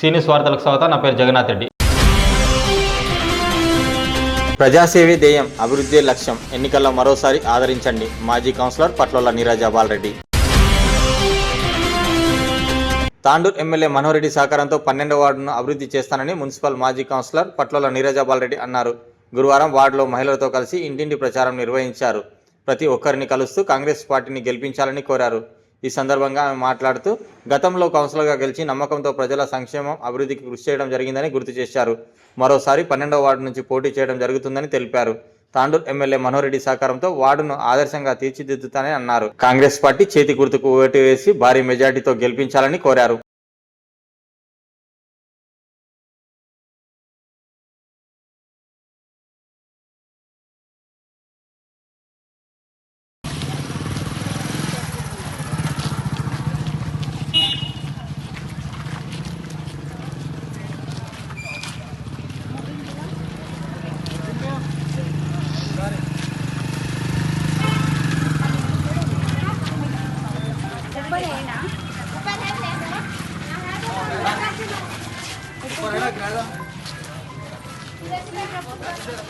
సీనియస్ వార్తలకు స్వాగతం. నా పేరు జగన్నాథ్ రెడ్డి. ప్రజాసేవే ధ్యేయం అభివృద్ధి లక్ష్యం. ఎన్నికల్లో మరోసారి ఆదరించండి. మాజీ కౌన్సిలర్ పట్లోల నీరాజా బాలరెడ్డి తాండూర్ ఎమ్మెల్యే మనోహర్ రెడ్డి సహకారంతో పన్నెండవ వార్డును అభివృద్ధి చేస్తానని మున్సిపల్ మాజీ కౌన్సిలర్ పట్లోల నీరాజా రెడ్డి అన్నారు. గురువారం వార్డులో మహిళలతో కలిసి ఇంటింటి ప్రచారం నిర్వహించారు. ప్రతి ఒక్కరిని కలుస్తూ కాంగ్రెస్ పార్టీని గెలిపించాలని కోరారు. ఈ సందర్భంగా ఆమె మాట్లాడుతూ గతంలో కౌన్సిలర్గా గెలిచి నమ్మకంతో ప్రజల సంక్షేమం అభివృద్ధికి కృషి చేయడం జరిగిందని గుర్తు చేశారు. మరోసారి పన్నెండవ వార్డు నుంచి పోటీ చేయడం జరుగుతుందని తెలిపారు. తాండూర్ ఎమ్మెల్యే మనోహరెడ్డి సహకారంతో వార్డును ఆదర్శంగా తీర్చిదిద్దుతానని అన్నారు. కాంగ్రెస్ పార్టీ చేతి గుర్తుకు ఓటు వేసి భారీ మెజార్టీతో గెలిపించాలని కోరారు. Gracias.